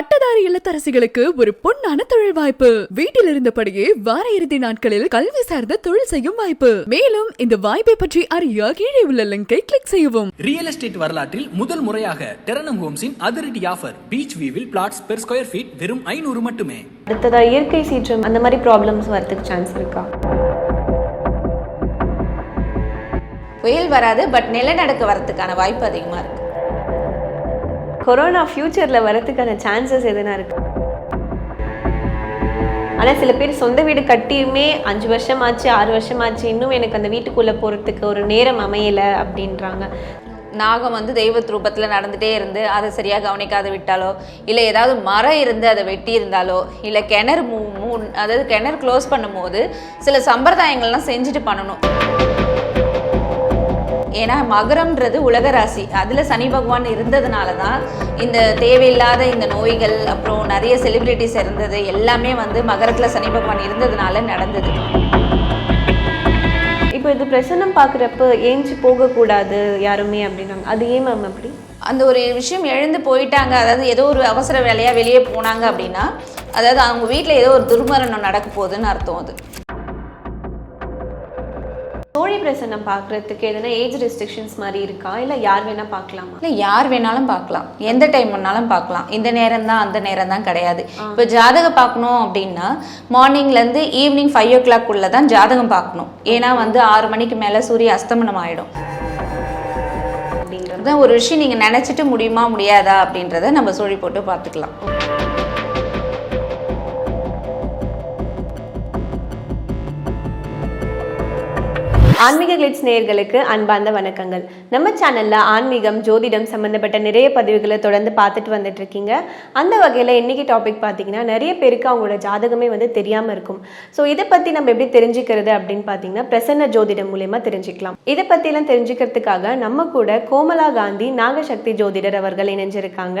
பட்டதாரி இல்லத்தரசிகளுக்கு ஒரு பொன்னான தொழில் வாய்ப்பு. வீட்டில் இருந்தபடியே வார இறுதி நாட்களில் கல்வி சார்ந்த தொழில் செய்யும் வாய்ப்பு. மேலும் இந்த வாய்ப்பை பற்றி அறிய கீழே உள்ள லிங்கை கிளிக் செய்யவும். ரியல் எஸ்டேட் வரலாற்றில் முதல் முறையாக டெரனம் ஹோம்ஸின் அதிரடி ஆஃபர் பீச் வியூவில் பிளாட்ஸ் பெர் ஸ்கொயர் ஃபீட் வெறும் ஐநூறு மட்டுமே. அடுத்ததா இயற்கை சீற்றம் அந்த மாதிரி ப்ராப்ளம்ஸ் வரதுக்கு சான்ஸ் இருக்கா? புயல் வராது பட் நிலநடுக்க வரதுக்கான வாய்ப்பு அதிகமாக இருக்குது கொரோனா ஃப்யூச்சரில் வரத்துக்கான சான்சஸ் எதுனா இருக்கு? ஆனால் சில பேர் சொந்த வீடு கட்டியுமே அஞ்சு வருஷம் ஆச்சு ஆறு வருஷம் ஆச்சு இன்னும் எனக்கு அந்த வீட்டுக்குள்ளே போகிறதுக்கு ஒரு நேரம் அமையலை அப்படின்றாங்க. நாகம் வந்து தெய்வ ரூபத்தில் நடந்துகிட்டே இருந்து அதை சரியாக கவனிக்காத விட்டாலோ இல்லை ஏதாவது மரம் இருந்து அதை வெட்டி இருந்தாலோ இல்லை கிணறு மூ மூ அதாவது கிணறு க்ளோஸ் பண்ணும்போது சில சம்பிரதாயங்கள்லாம் செஞ்சுட்டு பண்ணணும். ஏன்னா மகரம்ன்றது உலக ராசி. அதில் சனி பகவான் இருந்ததுனால தான் இந்த தேவையில்லாத இந்த நோய்கள் அப்புறம் நிறைய செலிபிரிட்டிஸ் இருந்தது எல்லாமே வந்து மகரத்தில் சனி பகவான் இருந்ததுனால நடந்தது. இப்போ இது பிரசன்னம் பார்க்குறப்ப ஏஞ்சி போகக்கூடாது யாருமே அப்படின்னாங்க. அது ஏன் மேம் அப்படி? அந்த ஒரு விஷயம் எழுந்து போயிட்டாங்க. அதாவது ஏதோ ஒரு அவசர வேலையாக வெளியே போனாங்க அப்படின்னா அதாவது அவங்க வீட்டில் ஏதோ ஒரு துர்மரணம் நடக்க போகுதுன்னு அர்த்தம் அது. தோழி பிரசன்னம் பார்க்குறதுக்கு எதனா ஏஜ் ரெஸ்ட்ரிக்ஷன்ஸ் மாதிரி இருக்கா? இல்லை யார் வேணால் பார்க்கலாமா? இல்லை யார் வேணாலும் பார்க்கலாம். எந்த டைம் வேணாலும் பார்க்கலாம். இந்த நேரம் தான் அந்த நேரம் தான் கிடையாது இப்போ ஜாதகம் பார்க்கணும் அப்படின்னா மார்னிங்லேருந்து ஈவினிங் ஃபைவ் ஓ கிளாக் உள்ள தான் ஜாதகம் பார்க்கணும். ஏன்னா வந்து ஆறு மணிக்கு மேலே சூரிய அஸ்தமனம் ஆகிடும் அப்படின்றது ஒரு விஷயம் நீங்கள் நினச்சிட்டு முடியுமா முடியாதா அப்படின்றத நம்ம சொல்லி போட்டு பார்த்துக்கலாம். ஆன்மீக கிளிட்ஸ் நேயர்களுக்கு அன்பார்ந்த வணக்கங்கள். நம்ம சேனல்ல ஆன்மீகம் ஜோதிடம் சம்பந்தப்பட்ட நிறைய பதிவுகளை தொடர்ந்து பார்த்துட்டு வந்துட்டு இருக்கீங்க அந்த வகையில் இன்னைக்கு டாபிக் பார்த்தீங்கன்னா நிறைய பேருக்கு அவங்களோட ஜாதகமே வந்து தெரியாம இருக்கும். ஸோ இதை பத்தி நம்ம எப்படி தெரிஞ்சுக்கிறது அப்படின்னு பார்த்தீங்கன்னா பிரசன்ன ஜோதிடம் மூலயமா தெரிஞ்சுக்கலாம். இதை பத்திலாம் தெரிஞ்சுக்கிறதுக்காக நம்ம கூட கோமலா காந்தி நாகசக்தி ஜோதிடர் அவர்கள் இணைஞ்சிருக்காங்க.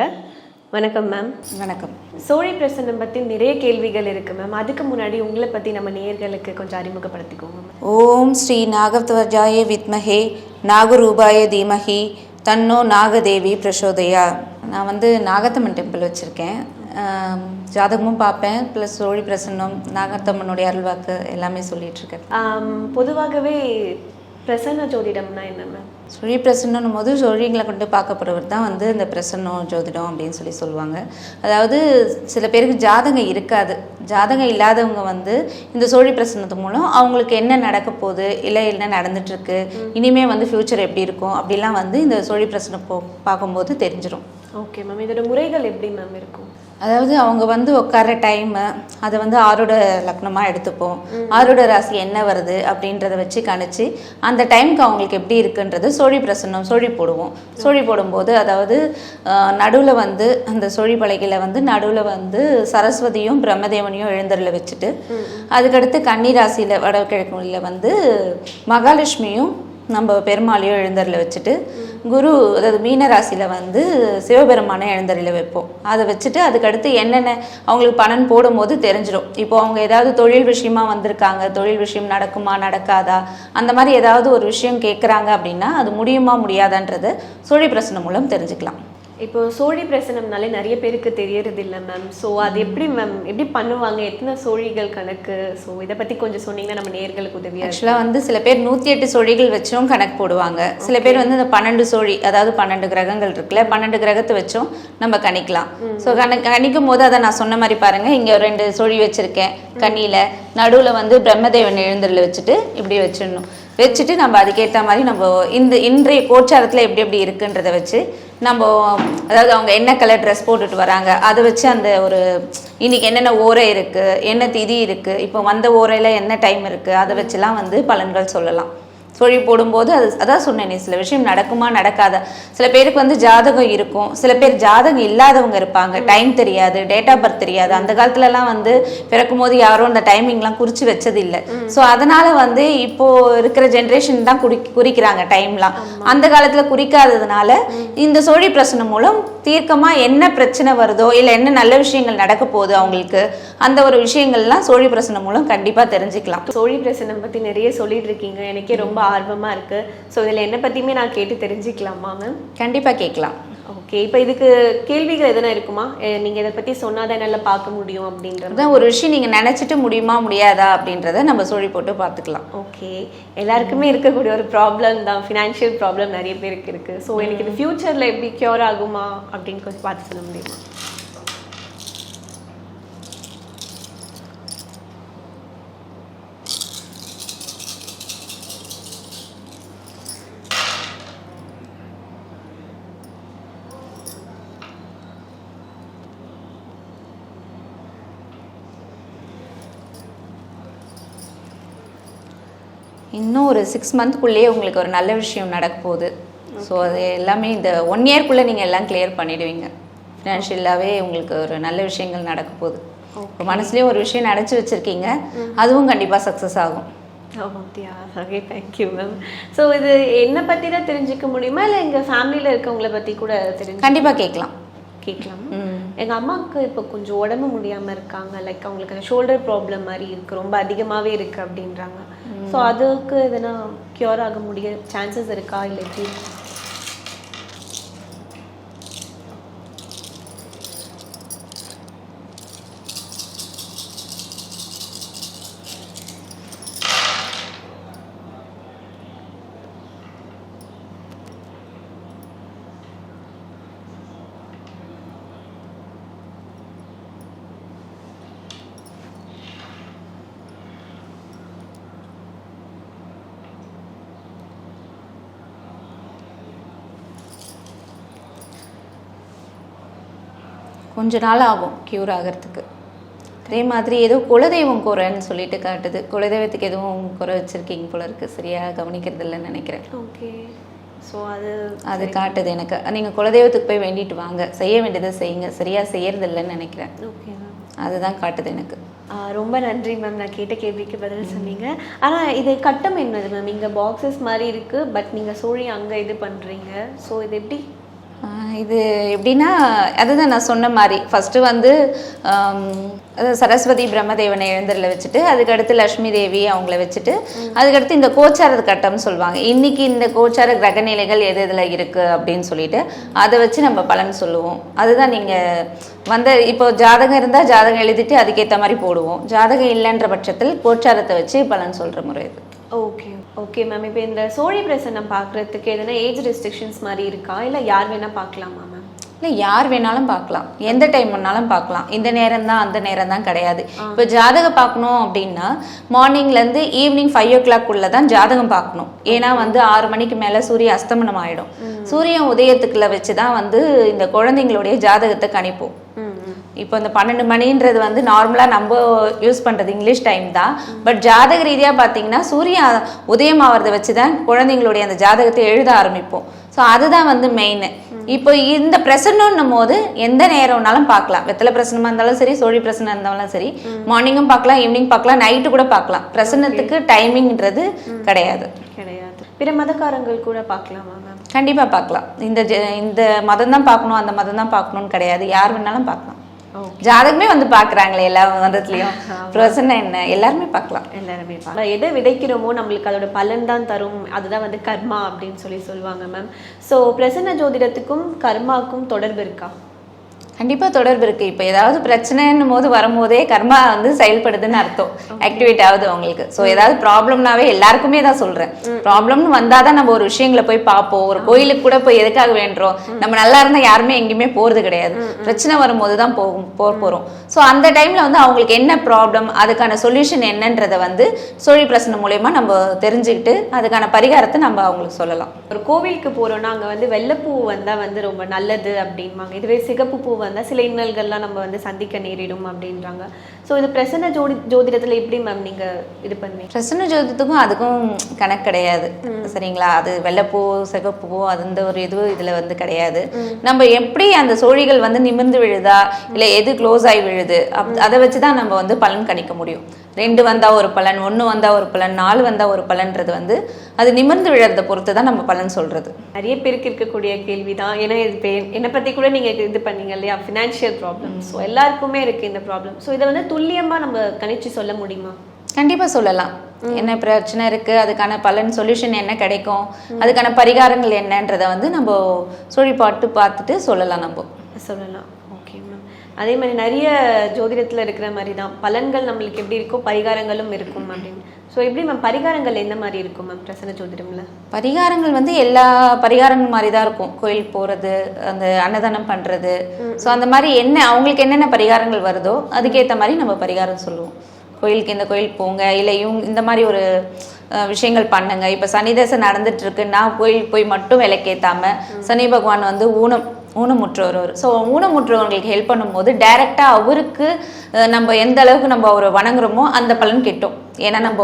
வணக்கம் மேம் வணக்கம். சோழி பிரசன்னம் பத்தி நிறைய கேள்விகள் இருக்கு மேம் அதுக்கு முன்னாடி உங்களை பத்தி நம்ம நேயர்களுக்கு கொஞ்சம் அறிமுகப்படுத்திக்கோங்க ஓம் ஸ்ரீ நாகத்வஜாய வித்மஹே நாகரூபாய தீமஹி தன்னோ நாகதேவி பிரசோதயா. நான் வந்து நாகத்தம்மன் டெம்பிள் வச்சுருக்கேன். ஜாதகமும் பார்ப்பேன். ப்ளஸ் சோழி பிரசன்னம் நாகத்தம்மனுடைய அருள்வாக்கு எல்லாமே சொல்லிட்டு இருக்கேன். ஆம், பொதுவாகவே பிரசன்ன ஜோதிடம்னா என்ன மேம் சுழி பிரசன்னம் போது சோழிங்களை கொண்டு பார்க்கப்படுவர் தான் வந்து இந்த பிரசன்னம் ஜோதிடம் அப்படின்னு சொல்லி சொல்லுவாங்க. அதாவது சில பேருக்கு ஜாதகம் இருக்காது. ஜாதகம் இல்லாதவங்க வந்து இந்த சோழி பிரசன்னத்து மூலம் அவங்களுக்கு என்ன நடக்க போகுது இல்லை என்ன நடந்துட்டு இருக்கு இனிமே வந்து ஃப்யூச்சர் எப்படி இருக்கும் அப்படிலாம் வந்து இந்த சோழி பிரசனம் போ பார்க்கும்போது தெரிஞ்சிடும் ஓகே மேம் இதோட முறைகள் எப்படி மேம் இருக்கும்? அதாவது அவங்க வந்து உட்கார டைமு அதை வந்து ஆரோட லக்னமாக எடுத்துப்போம். ஆரோட ராசி என்ன வருது அப்படின்றத வச்சு கணிச்சு அந்த டைமுக்கு அவங்களுக்கு எப்படி இருக்குன்றது சோழி பிரசன்னம் சோழி போடுவோம். சோழி போடும்போது அதாவது நடுவில் வந்து அந்த சோழி பலகையில் வந்து நடுவில் வந்து சரஸ்வதியும் பிரம்மதேவனையும் எழுந்தரில் வச்சுட்டு அதுக்கடுத்து கன்னி ராசியில் வடகிழக்குல வந்து மகாலட்சுமியும் நம்ம பெருமாளையும் எழுந்தரில் வச்சுட்டு குரு அதாவது மீனராசியில் வந்து சிவபெருமானை எழுந்தறையில் வைப்போம். அதை வச்சுட்டு அதுக்கடுத்து என்னென்ன அவங்களுக்கு பணம் போடும்போது தெரிஞ்சிடும் இப்போ அவங்க ஏதாவது தொழில் விஷயமா வந்திருக்காங்க தொழில் விஷயம் நடக்குமா நடக்காதா அந்த மாதிரி ஏதாவது ஒரு விஷயம் கேட்குறாங்க அப்படின்னா அது முடியுமா முடியாதான்றது சுழி பிரச்சனை மூலம் தெரிஞ்சுக்கலாம். இப்போ சோழி பிரசனம்னாலே நிறைய பேருக்கு தெரியறது இல்லை மேம் ஸோ அது எப்படி மேம் எப்படி பண்ணுவாங்க? எத்தனை சோழிகள் கணக்கு? ஸோ இதை பத்தி கொஞ்சம் சொன்னீங்கன்னா நம்ம நேர்களுக்கு உதவியா இருக்கும். ஆக்சுவலாக வந்து சில பேர் நூற்றி எட்டு சோழிகள் வச்சும் கணக்கு போடுவாங்க. சில பேர் வந்து இந்த பன்னெண்டு சோழி அதாவது பன்னெண்டு கிரகங்கள் இருக்குல்ல பன்னெண்டு கிரகத்தை வச்சும் நம்ம கணிக்கலாம். ஸோ கண கணிக்கும் போது அதை நான் சொன்ன மாதிரி பாருங்கள் இங்கே ரெண்டு சோழி வச்சுருக்கேன். கண்ணியில் நடுவில் வந்து பிரம்மதேவன் எழுந்தரில் வச்சுட்டு இப்படி வச்சிடணும். வச்சுட்டு நம்ம அதுக்கேற்ற மாதிரி நம்ம இந்த இன்றைய கோச்சாரத்தில் எப்படி எப்படி இருக்குன்றதை வச்சு நம்ம அதாவது அவங்க என்ன கலர் ட்ரெஸ் போட்டுட்டு வராங்க அதை வச்சு அந்த ஒரு இன்னைக்கு என்னென்ன ஓரை இருக்குது என்ன திதி இருக்குது இப்போ வந்த ஓரையில் என்ன டைம் இருக்குது அதை வச்சுலாம் வந்து பலன்கள் சொல்லலாம். சொல்லி போடும்போது அது அதான் சொன்னேனே சில விஷயம் நடக்குமா நடக்காதா? சில பேருக்கு வந்து ஜாதகம் இருக்கும். சில பேர் ஜாதகம் இல்லாதவங்க இருப்பாங்க. டைம் தெரியாது டேட் ஆஃப் பர்த் தெரியாது. அந்த காலத்துலலாம் வந்து பிறக்கும் போது யாரும் அந்த டைமிங்லாம் குறித்து வச்சது இல்லை ஸோ அதனால வந்து இப்போ இருக்கிற ஜென்ரேஷன் தான் குறி குறிக்கிறாங்க டைம்லாம் அந்த காலத்தில் குறிக்காததுனால இந்த சோழி பிரச்சனை மூலம் தீர்க்கமாக என்ன பிரச்சனை வருதோ இல்லை என்ன நல்ல விஷயங்கள் நடக்க போகுது அவங்களுக்கு அந்த ஒரு விஷயங்கள்லாம் சோழி பிரச்சனை மூலம் கண்டிப்பாக தெரிஞ்சுக்கலாம். சோழி பிரசனம் பத்தி நிறைய சொல்லிட்டு இருக்கீங்க. எனக்கே ரொம்ப ஆர்வமா இருக்கு. ஸோ இதுல என்ன பத்தியுமே நான் கேட்டு தெரிஞ்சுக்கலாமா மேம் கண்டிப்பாக கேட்கலாம். ஓகே இப்போ இதுக்கு கேள்விகள் எதனா இருக்குமா? அஹ் நீங்க இதை பத்தி சொன்னாதான் என்னால பார்க்க முடியும் அப்படின்ற மாதிரி. அதான் ஒரு விஷயம் நீங்கள் நினச்சிட்டு முடியுமா முடியாதா அப்படின்றத நம்ம சுழி போட்டு பார்த்துக்கலாம். ஓகே எல்லாருக்குமே இருக்கக்கூடிய ஒரு ப்ராப்ளம் தான். ஃபினான்ஷியல் ப்ராப்ளம் நிறைய பேருக்கு இருக்கு. ஸோ எனக்கு இது ஃபியூச்சர்ல எப்படி கியூர் ஆகுமா அப்படின்னு கொஞ்சம் பார்த்து சொல்ல முடியுமா இன்னும் ஒரு சிக்ஸ் மந்த்க்குள்ளேயே உங்களுக்கு ஒரு நல்ல விஷயம் நடக்க போகுது. ஸோ அது எல்லாமே இந்த ஒன் இயர்க்குள்ளே நீங்கள் எல்லாம் கிளியர் பண்ணிடுவீங்க. ஃபினான்ஷியலாகவே உங்களுக்கு ஒரு நல்ல விஷயங்கள் நடக்க போகுது. மனசுலேயே ஒரு விஷயம் நினச்சி வச்சுருக்கீங்க. அதுவும் கண்டிப்பாக சக்ஸஸ் ஆகும். அப்படியா ஓகே தேங்க்யூ மேம் ஸோ இது என்னை பற்றி தான் தெரிஞ்சுக்க முடியுமா? இல்லை எங்கள் ஃபேமிலியில் இருக்கவங்கள பற்றி கூட தெரிஞ்சு கண்டிப்பாக கேட்கலாம். கேட்கலாம். எங்கள் அம்மாவுக்கு இப்போ கொஞ்சம் உடம்பு முடியாமல் இருக்காங்க. லைக் அவங்களுக்கு அந்த ஷோல்டர் ப்ராப்ளம் மாதிரி இருக்கு. ரொம்ப அதிகமாகவே இருக்கு அப்படின்றாங்க. ஸோ அதுக்கு எதனா க்யூர் ஆக முடிய சான்சஸ் இருக்கா இல்லை எப்படி? கொஞ்ச நாள் ஆகும் க்யூர் ஆகிறதுக்கு. அதே மாதிரி ஏதோ குலதெய்வம் குறைன்னு சொல்லிட்டு காட்டுது. குலதெய்வத்துக்கு எதுவும் குறை வச்சிருக்கீங்க போல இருக்கு. சரியா கவனிக்கிறது இல்லைன்னு நினைக்கிறேன். ஓகே. ஸோ அது அது காட்டுது எனக்கு. நீங்கள் குலதெய்வத்துக்கு போய் வேண்டிட்டு வாங்க. செய்ய வேண்டியதை செய்யுங்க. சரியா செய்யறது இல்லைன்னு நினைக்கிறேன். ஓகே அதுதான் காட்டுது எனக்கு. ரொம்ப நன்றி மேம். நான் கேட்ட கேள்விக்கு பதில் சொன்னீங்க. ஆனால் இது கட்டம் என்னது மேம்? இங்கே பாக்ஸஸ் மாதிரி இருக்கு பட் நீங்கள் சோழி அங்கே இது பண்ணுறீங்க ஸோ இது எப்படி இது எப்படின்னா அதுதான் நான் சொன்ன மாதிரி. ஃபஸ்ட்டு வந்து சரஸ்வதி பிரம்மதேவனை எழுந்தரில் வச்சுட்டு அதுக்கடுத்து லக்ஷ்மி தேவி அவங்கள வச்சுட்டு அதுக்கடுத்து இந்த கோச்சார கட்டம்னு சொல்லுவாங்க. இன்னைக்கு இந்த கோச்சார கிரகநிலைகள் எது இதில் இருக்குது அப்படின்னு சொல்லிட்டு அதை வச்சு நம்ம பலன் சொல்லுவோம். அதுதான் நீங்கள் வந்த இப்போ ஜாதகம் இருந்தால் ஜாதகம் எழுதிட்டு அதுக்கேற்ற மாதிரி போடுவோம். ஜாதகம் இல்லைன்ற பட்சத்தில் கோச்சாரத்தை வச்சு பலன் சொல்கிற முறை இது. ஓகே ஓகே மேம் இப்போ இந்த சோழி பிரசன்னம் பார்க்குறதுக்கு எதனா ஏஜ் ரெஸ்ட்ரிக்ஷன்ஸ் மாதிரி இருக்கா? இல்லை யார் வேணால் பார்க்கலாமா மேம் இல்லை யார் வேணாலும் பார்க்கலாம். எந்த டைம் வேணாலும் பார்க்கலாம். இந்த நேரம் தான் அந்த நேரம் தான் கிடையாது இப்போ ஜாதகம் பார்க்கணும் அப்படின்னா மார்னிங்லேருந்து ஈவினிங் ஃபைவ் ஓ கிளாக் உள்ள தான் ஜாதகம் பார்க்கணும். ஏன்னா வந்து ஆறு மணிக்கு மேலே சூரிய அஸ்தமனம் ஆயிடும். சூரியன் உதயத்துக்குள்ள வச்சு தான் வந்து இந்த குழந்தைங்களுடைய ஜாதகத்தை கணிப்போம். இப்போ இந்த பன்னெண்டு மணின்றது வந்து நார்மலாக நம்ம யூஸ் பண்ணுறது இங்கிலீஷ் டைம் தான். பட் ஜாதக ரீதியாக பார்த்தீங்கன்னா சூரியன் உதயம் ஆகிறத வச்சு தான் குழந்தைங்களுடைய அந்த ஜாதகத்தை எழுத ஆரம்பிப்போம். ஸோ அதுதான் வந்து மெயின் இப்போ இந்த பிரசன்னம்னும் போது எந்த நேரம்னாலும் பார்க்கலாம். வெத்தலை பிரசனமாக இருந்தாலும் சரி சோழி பிரசனம் இருந்தாலும் சரி மார்னிங்கும் பார்க்கலாம் ஈவினிங் பார்க்கலாம் நைட்டு கூட பார்க்கலாம். பிரசன்னத்துக்கு டைமிங்ன்றது கிடையாது. கிடையாது. பிற மதக்காரங்கள் கூட பார்க்கலாமா மேம் கண்டிப்பாக பார்க்கலாம். இந்த ஜ- இந்த மதம் தான் பார்க்கணும் அந்த மதம் தான் பார்க்கணும்னு கிடையாது. யார் வேணாலும் பார்க்கலாம். ஜாதகமே வந்து பார்க்குறாங்களே எல்லா மதத்துலேயும் பிரசன்ன என்ன? எல்லாருமே பார்க்கலாம். எல்லாருமே பார்க்கலாம். எதை விதைக்கிறோமோ நம்மளுக்கு அதோட பலன் தான் தரும். அதுதான் வந்து கர்மா அப்படின்னு சொல்லி சொல்லுவாங்க மேம் ஸோ பிரசன்ன ஜோதிடத்துக்கும் கர்மாக்கும் தொடர்பு இருக்கா? கண்டிப்பாக தொடர்பு இருக்கு. இப்போ ஏதாவது பிரச்சனைன்னும் போது வரும்போதே கர்மா வந்து செயல்படுதுன்னு அர்த்தம். ஆக்டிவேட் ஆகுது அவங்களுக்கு. ஸோ ஏதாவது ப்ராப்ளம்னாவே எல்லாருக்குமே தான் சொல்றேன். ப்ராப்ளம்னு வந்தால் தான் நம்ம ஒரு விஷயங்களை போய் பார்ப்போம். ஒரு கோயிலுக்கு கூட போய் எதுக்காக வேண்டுறோம்? நம்ம நல்லா இருந்தால் யாருமே எங்கேயுமே போகிறது கிடையாது. பிரச்சனை வரும்போது தான் போகும் போக போகிறோம் ஸோ அந்த டைமில் வந்து அவங்களுக்கு என்ன ப்ராப்ளம் அதுக்கான சொல்யூஷன் என்னன்றதை வந்து சோழி பிரசனம் மூலயமா நம்ம தெரிஞ்சுக்கிட்டு அதுக்கான பரிகாரத்தை நம்ம அவங்களுக்கு சொல்லலாம். ஒரு கோவிலுக்கு போறோம்னா அங்க வந்து வெள்ளைப்பூ வந்தா வந்து ரொம்ப நல்லது அப்படின்பாங்க இதுவே சிகப்பு பூ வந்தா சில இன்னல்கள்லாம் நம்ம வந்து சந்திக்க நேரிடும் அப்படின்றாங்க. ஸோ இது பிரசன்ன ஜோதி ஜோதிடத்துல எப்படி மேம் நீங்க இது பண்ணுவீங்க? பிரசன்ன ஜோதித்துக்கும் அதுக்கும் கணக்கு கிடையாது. சரிங்களா? அது வெள்ளைப்பூ சிகப்பு அது இந்த ஒரு இது இதுல வந்து கிடையாது. நம்ம எப்படி அந்த சோழிகள் வந்து நிமிர்ந்து விழுதா? இல்ல எது க்ளோஸ் ஆகி விழுது? அப் அதை வச்சு தான் நம்ம வந்து பலன் கணிக்க முடியும். ரெண்டு வந்தா ஒரு பலன் ஒன்று வந்தா ஒரு பலன் நாலு வந்தா ஒரு பலன்றது வந்து அது நிமிர்ந்து விழுறதை பொறுத்து தான் நம்ம பலன் சொல்றது. நிறைய பேருக்கு இருக்கக்கூடிய கேள்வி தான் ஏன்னா இது பே என்னை பத்தி கூட நீங்க இது பண்ணீங்க இல்லையா? ஃபினான்ஷியல் ப்ராப்ளம் ஸோ எல்லாருக்குமே இருக்கு இந்த ப்ராப்ளம் ஸோ இதை வந்து துல்லியமா நம்ம கணிச்சு சொல்ல முடியுமா? கண்டிப்பாக சொல்லலாம். என்ன பிரச்சனை இருக்கு? அதுக்கான பலன் சொல்யூஷன் என்ன கிடைக்கும்? அதுக்கான பரிகாரங்கள் என்னன்றதை வந்து நம்ம சுழி பாட்டு பார்த்துட்டு சொல்லலாம் நம்ம. சொல்லலாம். அதே மாதிரி நிறைய ஜோதிடத்துல இருக்கிற மாதிரி தான் பலன்கள் நம்மளுக்கு எப்படி இருக்கோ பரிகாரங்களும் இருக்கும் அப்படின்னு. ஸோ எப்படி மேம் பரிகாரங்கள் எந்த மாதிரி இருக்கும் மேம் பிரசன்ன ஜோதிடம்ல? பரிகாரங்கள் வந்து எல்லா பரிகாரங்கள் மாதிரி தான் இருக்கும். கோயில் போகிறது அந்த அன்னதானம் பண்ணுறது ஸோ அந்த மாதிரி என்ன அவங்களுக்கு என்னென்ன பரிகாரங்கள் வருதோ அதுக்கேற்ற மாதிரி நம்ம பரிகாரம் சொல்லுவோம். கோயிலுக்கு இந்த கோயில் போங்க இல்லை இவங்க இந்த மாதிரி ஒரு விஷயங்கள் பண்ணுங்க. இப்போ சனி தசை நடந்துட்டு இருக்குன்னா கோயில் போய் மட்டும் விளக்கேத்தாம சனி பகவான் வந்து ஊனம் ஊனமுற்றவர் ஸோ ஊனமுற்றவர்களுக்கு ஹெல்ப் பண்ணும்போது டைரெக்டாக அவருக்கு நம்ம எந்த அளவுக்கு நம்ம அவரை வணங்குறோமோ அந்த பலன் கிட்டும். ஏன்னா நம்ம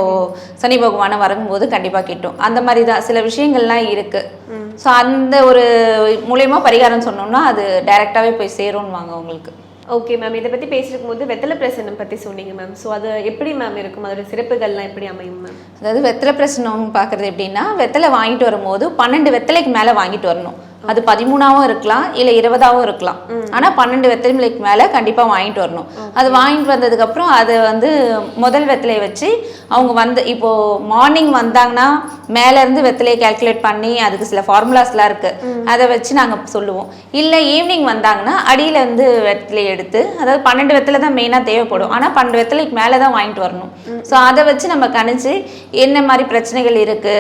சனி பகவானை வணங்கும்போது கண்டிப்பாக கிட்டும். அந்த மாதிரி தான் சில விஷயங்கள்லாம் இருக்கு. ஸோ அந்த ஒரு மூலயமா பரிகாரம் சொன்னோம்னா அது டைரெக்டாகவே போய் சேரும்வாங்க உங்களுக்கு ஓகே மேம் இதை பத்தி பேசிருக்கும் போது வெத்தலை பிரசன்னம் பத்தி சொன்னீங்க மேம் ஸோ அது எப்படி மேம் இருக்கும்? அதோட சிறப்புகள்லாம் எப்படி அமையும் மேம் அதாவது வெத்தலை பிரசனம் பார்க்குறது எப்படின்னா வெத்தலை வாங்கிட்டு வரும்போது பன்னெண்டு வெத்தலைக்கு மேலே வாங்கிட்டு வரணும். அது பதிமூணாவும் இருக்கலாம் இல்லை இருபதாவும் இருக்கலாம். ஆனால் பன்னெண்டு வெத்தலைக்கு மேலே கண்டிப்பாக வாங்கிட்டு வரணும். அது வாங்கிட்டு வந்ததுக்கப்புறம் அது வந்து முதல் வெத்தலையை வச்சு அவங்க வந்து இப்போ மார்னிங் வந்தாங்கன்னா மேலே இருந்து வெத்தலையை கால்குலேட் பண்ணி அதுக்கு சில ஃபார்முலாஸ்லாம் இருக்கு. அதை வச்சு நாங்கள் சொல்லுவோம். இல்லை ஈவினிங் வந்தாங்கன்னா அடியில இருந்து வெத்தலையை எடுத்து அதாவது பன்னெண்டு வெத்தலை தான் மெயினாக தேவைப்படும். ஆனால் பன்னெண்டு வெத்தலைக்கு மேலே தான் வாங்கிட்டு வரணும். ஸோ அதை வச்சு நம்ம கணிச்சு என்ன மாதிரி பிரச்சனைகள் இருக்கு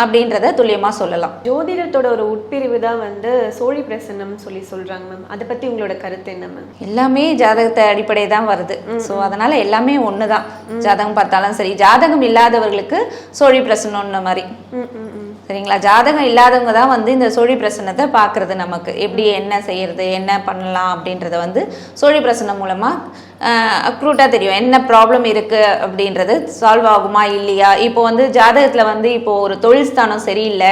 அப்படின்றத துல்லியமாக சொல்லலாம். ஜோதிடத்தோட ஒரு உட்பிரிவு தான் வந்து சோழி பிரசன்னம் சொல்லி சொல்றாங்க மேம். அதை பத்தி உங்களோட கருத்து என்ன மேம்? எல்லாமே ஜாதகத்தை அடிப்படை தான் வருது. ஸோ அதனால எல்லாமே ஒன்று தான் ஜாதகம் பார்த்தாலும் சரி ஜாதகம் இல்லாதவர்களுக்கு சோழி பிரசனம்ன மாதிரி. சரிங்களா? ஜாதகம் இல்லாதவங்க தான் வந்து இந்த சோழி பிரசனத்தை பார்க்கறது நமக்கு. எப்படி என்ன செய்யறது என்ன பண்ணலாம் அப்படின்றத வந்து சோழி பிரசனம் மூலமாக அக்ரூட்டாக தெரியும். என்ன ப்ராப்ளம் இருக்கு அப்படின்றது சால்வ் ஆகுமா இல்லையா? இப்போ வந்து ஜாதகத்தில் வந்து இப்போ ஒரு தொழில் ஸ்தானம் சரியில்லை.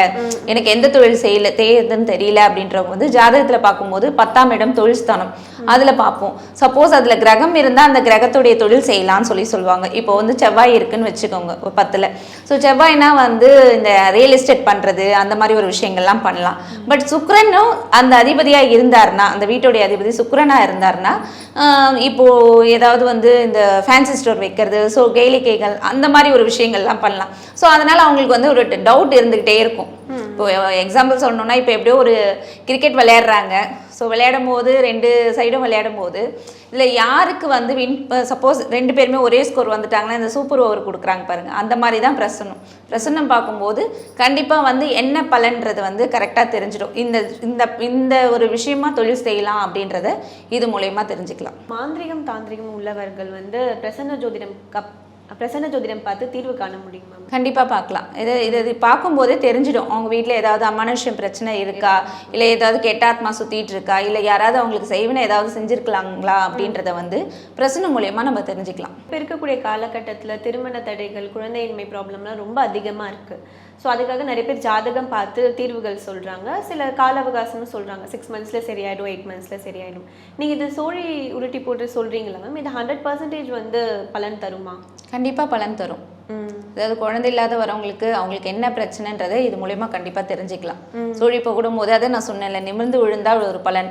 எனக்கு எந்த தொழில் செய்யல செய்யுதுன்னு தெரியல அப்படின்றவங்க வந்து ஜாதகத்தில் பார்க்கும்போது பத்தாம் இடம் தொழில் ஸ்தானம். அதில் பார்ப்போம். சப்போஸ் அதில் கிரகம் இருந்தால் அந்த கிரகத்துடைய தொழில் செய்யலாம்னு சொல்லி சொல்லுவாங்க. இப்போ வந்து செவ்வாய் இருக்குன்னு வச்சுக்கோங்க பத்தில். ஸோ செவ்வாய்னா வந்து இந்த ரியல் எஸ்டேட் பண்ணுறது அந்த மாதிரி ஒரு விஷயங்கள்லாம் பண்ணலாம். பட் சுக்கிரனும் அந்த அதிபதியாக இருந்தாருன்னா அந்த வீட்டுடைய அதிபதி சுக்கிரனாக இருந்தாருன்னா ஆஹ் இப்போ ஏதாவது வந்து இந்த ஃபேன்சி ஸ்டோர் வைக்கிறது ஸோ கேளிக்கைகள் அந்த மாதிரி ஒரு விஷயங்கள்லாம் பண்ணலாம். ஸோ அதனால அவங்களுக்கு வந்து ஒரு டவுட் இருந்துகிட்டே இருக்கும். இப்போ எக்ஸாம்பிள் சொல்லணும்னா இப்போ எப்படியோ ஒரு கிரிக்கெட் விளையாடுறாங்க. ஸோ விளையாடும் போது ரெண்டு சைடும் விளையாடும் போது இதில் யாருக்கு வந்து வின் சப்போஸ் ரெண்டு பேருமே ஒரே ஸ்கோர் வந்துட்டாங்கன்னா இந்த சூப்பர் ஓவர் கொடுக்குறாங்க பாருங்க. அந்த மாதிரி தான் பிரசனம் பிரசனம் பார்க்கும்போது கண்டிப்பாக வந்து என்ன பலன்றது வந்து கரெக்டாக தெரிஞ்சிடும். இந்த இந்த இந்த ஒரு விஷயமா தொழில் செய்யலாம் அப்படின்றத இது மூலயமா தெரிஞ்சுக்கலாம். மாந்திரிகம் தாந்திரிகம் உள்ளவர்கள் வந்து பிரசன்ன ஜோதிடம் கப் பிரசன்ன ஜோதிடம் பார்த்து தீர்வு காண முடியும் கண்டிப்பாக பார்க்கலாம். இது இது இது பார்க்கும்போதே தெரிஞ்சிடும். அவங்க வீட்டில் ஏதாவது அமானுஷ்யம் பிரச்சனை இருக்கா? இல்லை ஏதாவது கெட்டாத்மா சுற்றிட்டு இருக்கா? இல்லை யாராவது அவங்களுக்கு செய்வன ஏதாவது செஞ்சுருக்கலாங்களா அப்படின்றத வந்து பிரச்சனை மூலயமா நம்ம தெரிஞ்சுக்கலாம். இப்போ இருக்கக்கூடிய காலகட்டத்தில் திருமண தடைகள் குழந்தையின்மை ப்ராப்ளம்லாம் ரொம்ப அதிகமாக இருக்கு. ஸோ அதுக்காக நிறைய பேர் ஜாதகம் பார்த்து தீர்வுகள் சொல்றாங்க. சில கால அவகாசம்னு சொல்றாங்க. சிக்ஸ் மந்த்ஸ்ல சரியாயிடும் எயிட் மந்த்ஸ்ல சரியாயிடும். நீங்க இது சோழி உருட்டி போட்டு சொல்றீங்களா மேம் இது ஹண்ட்ரட் பர்சன்டேஜ் வந்து பலன் தருமா? கண்டிப்பாக பலன் தரும். அதாவது குழந்தை இல்லாத வரவங்களுக்கு அவங்களுக்கு என்ன பிரச்சனைன்றதை இது மூலயமா கண்டிப்பாக தெரிஞ்சுக்கலாம். சோழி போடும் போது அதை நான் சொன்னேன்ல நிமிர்ந்து விழுந்தா ஒரு பலன்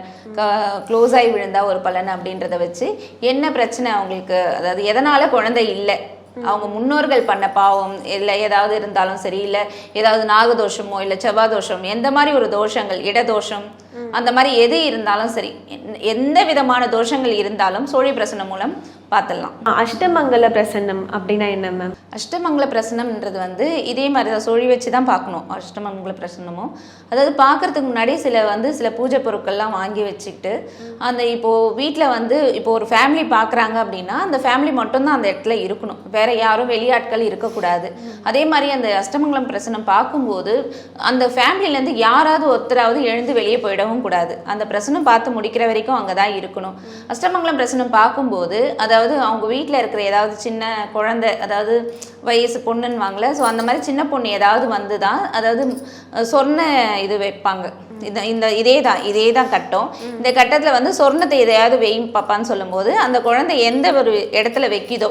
க்ளோஸ் ஆகி விழுந்தா ஒரு பலன் அப்படின்றத வச்சு என்ன பிரச்சனை அவங்களுக்கு அதாவது எதனால குழந்தை இல்லை? அவங்க முன்னோர்கள் பண்ண பாவம் இல்லை ஏதாவது இருந்தாலும் சரி இல்லை ஏதாவது நாகதோஷமோ இல்லை செவ்வாதோஷம் எந்த மாதிரி ஒரு தோஷங்கள் இடதோஷம் அந்த மாதிரி எது இருந்தாலும் சரி எந்த- விதமான தோஷங்கள் இருந்தாலும் சோழி பிரசனம் மூலம் பார்த்துடலாம். அஷ்டமங்கல பிரசன்னம் அப்படின்னா என்ன மேம் அஷ்டமங்கல பிரசனம்ன்றது வந்து இதே மாதிரி தான் சொழி வச்சு தான் பார்க்கணும் அஷ்டமங்கல பிரசன்னமும். அதாவது பார்க்கறதுக்கு முன்னாடி சில வந்து சில பூஜை பொருட்கள்லாம் வாங்கி வச்சுக்கிட்டு அந்த இப்போது வீட்டில் வந்து இப்போ ஒரு ஃபேமிலி பார்க்குறாங்க அப்படின்னா அந்த ஃபேமிலி மட்டும்தான் அந்த இடத்துல இருக்கணும். வேற யாரும் வெளியாட்கள் இருக்கக்கூடாது. அதே மாதிரி அந்த அஷ்டமங்கலம் பிரசனம் பார்க்கும்போது அந்த ஃபேமிலிலேருந்து யாராவது ஒருத்தராவது எழுந்து வெளியே போயிடவும் கூடாது. அந்த பிரசனம் பார்த்து முடிக்கிற வரைக்கும் அங்கே தான் இருக்கணும். அஷ்டமங்கலம் பிரசனம் பார்க்கும்போது அதாவது அவங்க வீட்டில் இருக்கிற ஏதாவது சின்ன குழந்தை அதாவது வயசு பொண்ணுன்னுவாங்களே ஸோ அந்த மாதிரி சின்ன பொண்ணு ஏதாவது வந்து தான் அதாவது சொன்ன சொர்ண இது வைப்பாங்க. இந்த இந்த இதே தான் இதே தான் கட்டம். இந்த கட்டத்தில் வந்து சொர்ணத்தை எதையாவது வெயின் பாப்பான்னு சொல்லும்போது அந்த குழந்தை எந்த ஒரு இடத்துல வைக்கிதோ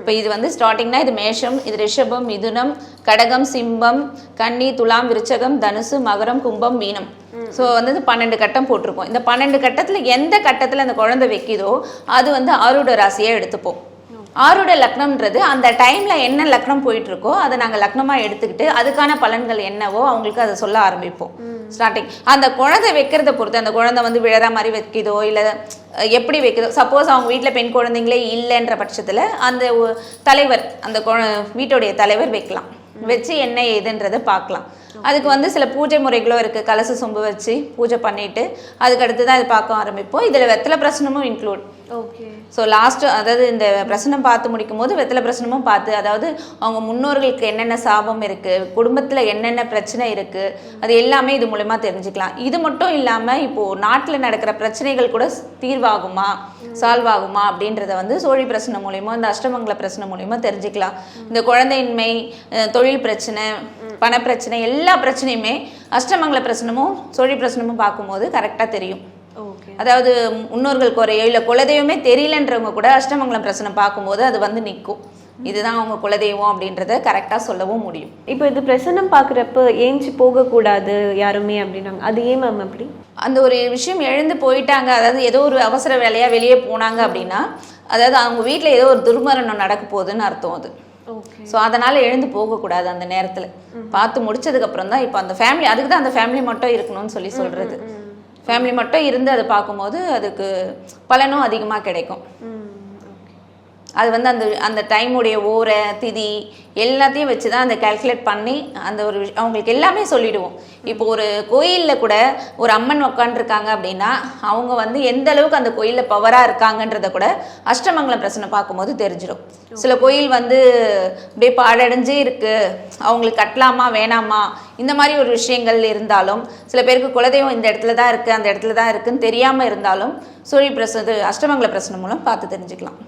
இப்போ இது வந்து ஸ்டார்டிங்னா இது மேஷம் இது ரிஷபம் மிதுனம் கடகம் சிம்பம் கன்னி துலாம் விருச்சகம் தனுசு மகரம் கும்பம் மீனம். ஸோ வந்து பன்னெண்டு கட்டம் போட்டிருக்கோம். இந்த பன்னெண்டு கட்டத்தில் எந்த கட்டத்தில் அந்த குழந்தை வைக்கிதோ அது வந்து ஆரூட ராசியாக எடுத்துப்போம். ஆரோட லக்னம்ன்றது அந்த டைம்ல என்ன லக்னம் போயிட்டு இருக்கோ அதை நாங்க லக்னமா எடுத்துக்கிட்டு அதுக்கான பலன்கள் என்னவோ அவங்களுக்கு அதை சொல்ல ஆரம்பிப்போம். ஸ்டார்டிங் அந்த குழந்தை வைக்கிறத பொறுத்து அந்த குழந்தை வந்து விழற மாதிரி வைக்குதோ இல்லை எப்படி வைக்குதோ சப்போஸ் அவங்க வீட்டில் பெண் குழந்தைங்களே இல்லைன்ற பட்சத்தில் அந்த தலைவர் அந்த வீட்டுடைய தலைவர் வைக்கலாம். வச்சு என்ன ஏதுன்றதை பார்க்கலாம். அதுக்கு வந்து சில பூஜை முறைகளும் இருக்குது கலச சொம்பு வச்சு பூஜை பண்ணிட்டு அதுக்கு அடுத்து தான் இது பார்க்க ஆரம்பிப்போம். இதில் வெத்தலை பிரசனமும் இன்க்ளூட் ஸோ லாஸ்ட்டு அதாவது இந்த பிரசனம் பார்த்து முடிக்கும் போது வெத்தலை பிரசனமும் பார்த்து அதாவது அவங்க முன்னோர்களுக்கு என்னென்ன சாபம் இருக்குது குடும்பத்தில் என்னென்ன பிரச்சனை இருக்குது அது எல்லாமே இது மூலயமா தெரிஞ்சுக்கலாம். இது மட்டும் இல்லாமல் இப்போது நாட்டில் நடக்கிற பிரச்சனைகள் கூட ஸ்- தீர்வாகுமா சால்வ் ஆகுமா அப்படின்றத வந்து சோழி பிரச்சனை மூலயமா இந்த அஷ்டமங்கல பிரச்சனை மூலயமா தெரிஞ்சுக்கலாம். இந்த குழந்தையின்மை தொழில் பிரச்சனை பணப்பிரச்சனை எல்லா பிரச்சனையுமே அஷ்டமங்கல பிரச்சனமும் சோழி பிரச்சனமும் பார்க்கும்போது கரெக்டாக தெரியும். அதாவது முன்னோர்கள் குறையோ இல்லை குலதெய்வமே தெரியலன்றவங்க கூட அஷ்டமங்கலம் பிரச்சனை பார்க்கும்போது அது வந்து நிற்கும். இதுதான் அவங்க குலதெய்வம் அப்படின்றத கரெக்டாக சொல்லவும் முடியும். இப்போ இது பிரசன்னம் பார்க்குறப்ப ஏஞ்சி போகக்கூடாது யாருமே அப்படின்னாங்க. அது ஏன் மேம் அப்படி? அந்த ஒரு விஷயம் எழுந்து போயிட்டாங்க. அதாவது ஏதோ ஒரு அவசர வேலையாக வெளியே போனாங்க அப்படின்னா அதாவது அவங்க வீட்டில் ஏதோ ஒரு துர்மரணம் நடக்க போகுதுன்னு அர்த்தம் அது. ஸோ அதனால் எழுந்து போகக்கூடாது அந்த நேரத்தில். பார்த்து முடிச்சதுக்கப்புறம் தான் இப்போ அந்த ஃபேமிலி அதுக்கு தான் அந்த ஃபேமிலி மட்டும் இருக்கணும்னு சொல்லி சொல்கிறது ஃபேமிலி மட்டும் இருந்து அதை பார்க்கும்போது அதுக்கு பலனும் அதிகமாக கிடைக்கும். அது வந்து அந்த அந்த டைமுடைய ஓரை திதி எல்லாத்தையும் வச்சு தான் அந்த கால்குலேட் பண்ணி அந்த ஒரு விஷயம் அவங்களுக்கு எல்லாமே சொல்லிடுவோம். இப்போ ஒரு கோயிலில் கூட ஒரு அம்மன் உட்காந்துருக்காங்க அப்படின்னா அவங்க வந்து எந்த அளவுக்கு அந்த கோயிலில் பவராக இருக்காங்கன்றத கூட அஷ்டமங்கலம் பிரச்சனை பார்க்கும்போது தெரிஞ்சிடும் சில கோயில் வந்து அப்படியே பாடடைஞ்சே இருக்குது அவங்களுக்கு கட்டலாமா வேணாமா இந்த மாதிரி ஒரு விஷயங்கள் இருந்தாலும் சில பேருக்கு குலதெய்வம் இந்த இடத்துல தான் இருக்குது அந்த இடத்துல தான் இருக்குதுன்னு தெரியாமல் இருந்தாலும் சூரிய பிரசன அஷ்டமங்கல பிரச்சனை மூலம் பார்த்து தெரிஞ்சுக்கலாம்.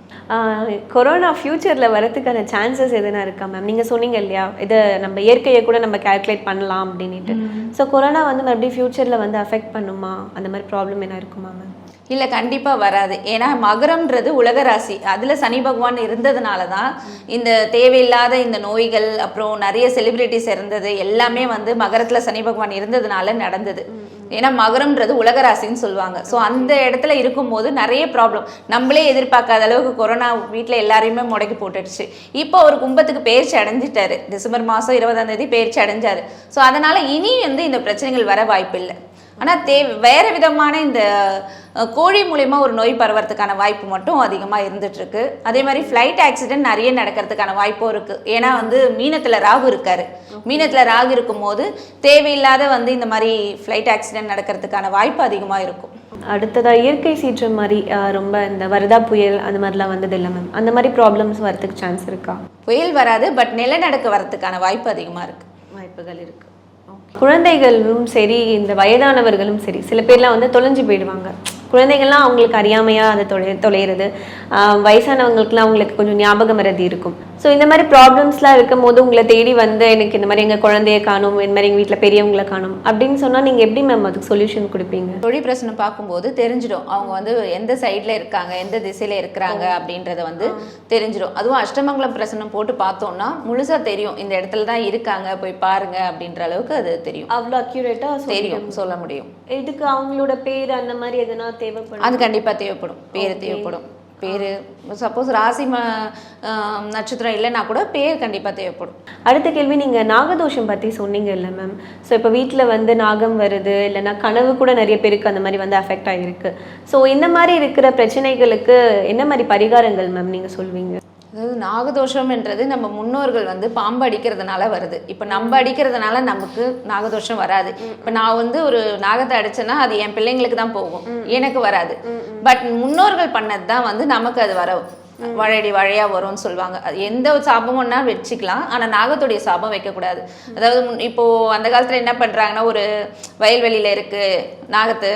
கொரோனா ஃப்யூச்சரில் வரதுக்கான சான்சஸ் எதுனா இருக்கா மேம் நீங்கள் சொன்னீங்க இல்லையா? இதை நம்ம இயற்கையை கூட நம்ம கால்குலேட் பண்ணலாம் அப்படின்ட்டு ஸோ கொரோனா வந்து மறுபடியும் ஃபியூச்சரில் வந்து அஃபெக்ட் பண்ணுமா? அந்த மாதிரி ப்ராப்ளம் என்ன இருக்குமா மேம் இல்லை கண்டிப்பாக வராது. ஏன்னா மகரம்ன்றது உலக ராசி அதில் சனி பகவான் இருந்ததுனால தான் இந்த தேவையில்லாத இந்த நோய்கள் அப்புறம் நிறைய செலிபிரிட்டிஸ் இருந்தது எல்லாமே வந்து மகரத்தில் சனி பகவான் இருந்ததுனால நடந்தது. ஏன்னா மகரம்ன்றது உலக ராசின்னு சொல்லுவாங்க. ஸோ அந்த இடத்துல இருக்கும்போது நிறைய ப்ராப்ளம் நம்மளே எதிர்பார்க்காத அளவுக்கு கொரோனா வீட்டில் எல்லாரையுமே முடக்கி போட்டுடுச்சு. இப்போ ஒரு கும்பத்துக்கு பயிற்சி அடைஞ்சிட்டாரு. டிசம்பர் மாதம் இருபதாம் தேதி பயிற்சி அடைஞ்சாரு. ஸோ அதனால இனி வந்து இந்த பிரச்சனைகள் வர வாய்ப்பில்லை. ஆனால் தே வேற விதமான இந்த கோழி மூலியமா ஒரு நோய் பரவறதுக்கான வாய்ப்பு மட்டும் அதிகமாக இருந்துட்டு இருக்கு அதே மாதிரி ஃப்ளைட் ஆக்சிடென்ட் நிறைய நடக்கிறதுக்கான வாய்ப்பும் இருக்கு. ஏன்னா வந்து மீனத்தில் ராகு இருக்காரு. மீனத்தில் ராகு இருக்கும்போது தேவையில்லாத வந்து இந்த மாதிரி ஃப்ளைட் ஆக்சிடென்ட் நடக்கிறதுக்கான வாய்ப்பு அதிகமாக இருக்கும். அடுத்ததா இயற்கை சீற்றம் மாதிரி ரொம்ப இந்த வரதா புயல் அந்த மாதிரிலாம் வந்தது இல்லை மேம் அந்த மாதிரி ப்ராப்ளம்ஸ் வரதுக்கு சான்ஸ் இருக்கா? புயல் வராது பட் நிலநடுக்க வரதுக்கான வாய்ப்பு அதிகமாக இருக்கு. வாய்ப்புகள் இருக்கு. குழந்தைகளும் சரி இந்த வயதானவர்களும் சரி சில பேர்லாம் வந்து தொலைஞ்சு போயிடுவாங்க. குழந்தைகள்லாம் அவங்களுக்கு அறியாமையா அதை தொலை தொலைகிறது ஆஹ் வயசானவங்களுக்குலாம் அவங்களுக்கு கொஞ்சம் ஞாபகம் மறதி இருக்கும். ஸோ இந்த மாதிரி ப்ராப்ளம்ஸ்லாம் இருக்கும் போது உங்களை தேடி வந்து எனக்கு இந்த மாதிரி எங்கள் குழந்தைய காணும் இந்த மாதிரி எங்கள் வீட்டில் பெரியவங்களை காணும் அப்படின்னு சொன்னால் நீங்கள் எப்படி மேம் அதுக்கு சொல்யூஷன் கொடுப்பீங்க? தொழில் பிரச்சனை பார்க்கும்போது தெரிஞ்சிடும். அவங்க வந்து எந்த சைடில் இருக்காங்க எந்த திசையில் இருக்கிறாங்க அப்படின்றத வந்து தெரிஞ்சிடும். அதுவும் அஷ்டமங்கலம் பிரசனம் போட்டு பார்த்தோம்னா முழுசா தெரியும். இந்த இடத்துல தான் இருக்காங்க போய் பாருங்க அப்படின்ற அளவுக்கு அது தெரியும். அவ்வளோ அக்யூரேட்டாக தெரியும் சொல்ல முடியும். இதுக்கு அவங்களோட பேர் அந்த மாதிரி எதனா தேவைப்படும்? அது கண்டிப்பாக தேவைப்படும். பேர் தேவைப்படும். பேர். சப்போஸ் ராசி ம நட்சத்திரம் இல்லைன்னா கூட பேர் கண்டிப்பாக தேவைப்படும். அடுத்த கேள்வி நீங்கள் நாகதோஷம் பற்றி சொன்னீங்க இல்லை மேம் ஸோ இப்போ வீட்டில் வந்து நாகம் வருது இல்லைன்னா கனவு கூட நிறைய பேருக்கு அந்த மாதிரி வந்து அஃபெக்ட் ஆகிருக்கு ஸோ இந்த மாதிரி இருக்கிற பிரச்சனைகளுக்கு என்ன மாதிரி பரிகாரங்கள் மேம் நீங்கள் சொல்வீங்க? அதாவது நாகதோஷம்ன்றது நம்ம முன்னோர்கள் வந்து பாம்பு அடிக்கிறதுனால வருது. இப்போ நம்ம அடிக்கிறதுனால நமக்கு நாகதோஷம் வராது. இப்போ நான் வந்து ஒரு நாகத்தை அடிச்சேன்னா அது என் பிள்ளைங்களுக்கு தான் போகும். எனக்கு வராது. பட் முன்னோர்கள் பண்ணது தான் வந்து நமக்கு அது வர வழடி வழையா வரும்னு சொல்லுவாங்க. அது எந்த ஒரு சாபமும்னா வச்சுக்கலாம். ஆனா நாகத்துடைய சாபம் வைக்கக்கூடாது. அதாவது முன்- இப்போ அந்த காலத்துல என்ன பண்றாங்கன்னா ஒரு வயல்வெளியில இருக்கு. நாகத்தை